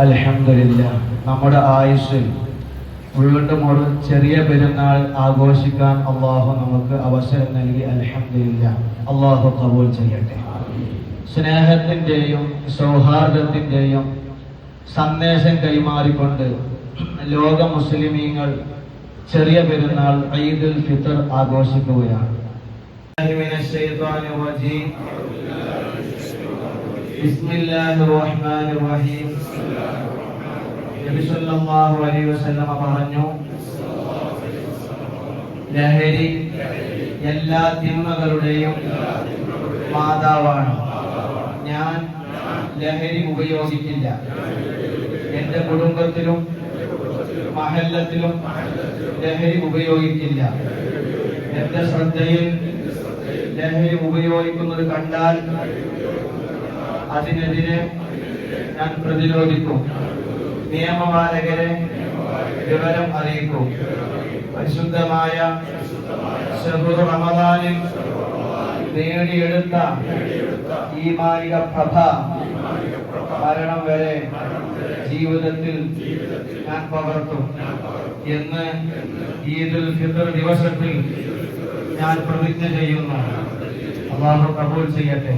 അലഹമില്ല നമ്മുടെ ആയുസ് ഉള്ളിട്ട് ഒരു ചെറിയ പെരുന്നാൾ ആഘോഷിക്കാൻ അള്ളാഹു നമുക്ക് അവസരം നൽകി. അലഹമില്ല അള്ളാഹു കബൂൽ ചെയ്യട്ടെ. സ്നേഹത്തിന്റെയും സൗഹാർദ്ദത്തിന്റെയും സന്ദേശം കൈമാറിക്കൊണ്ട് ലോക മുസ്ലിമീങ്ങൾ ചെറിയ പെരുന്നാൾ ഈദുൽ ഫിത്തർ ആഘോഷിക്കുകയാണ്. بسم الله الرحمن الرحيم നബി സല്ലല്ലാഹു അലൈഹി വസല്ലമ പറഞ്ഞു ലഹരി എല്ലാ തിന്മകളുടെയും മാതാവാണ് ഞാൻ ലഹരി ഉപയോഗിക്കില്ല എന്റെ കുടുംബത്തിലും മഹല്ലത്തിലും ലഹരി ഉപയോഗിക്കില്ല എന്റെ ശ്രദ്ധയിൽ ലഹരി ഉപയോഗിക്കുന്നത് കണ്ടാൽ അതിനെതിരെ ഞാൻ പ്രതിരോധിക്കും. നിയമപാലകരെ വിവരം അറിയിക്കും. പരിശുദ്ധമായ റമദാനിൽ നേടിയെടുത്ത ഈ മാലിക പ്രഭ മരണം വരെ ജീവിതത്തിൽ ഞാൻ പകർത്തും. എന്ന് ഈദുൽ ഫിത്തർ ദിവസത്തിൽ ഞാൻ പ്രതിജ്ഞ ചെയ്യുന്നു. അള്ളാഹു കബൂൽ ചെയ്യട്ടെ.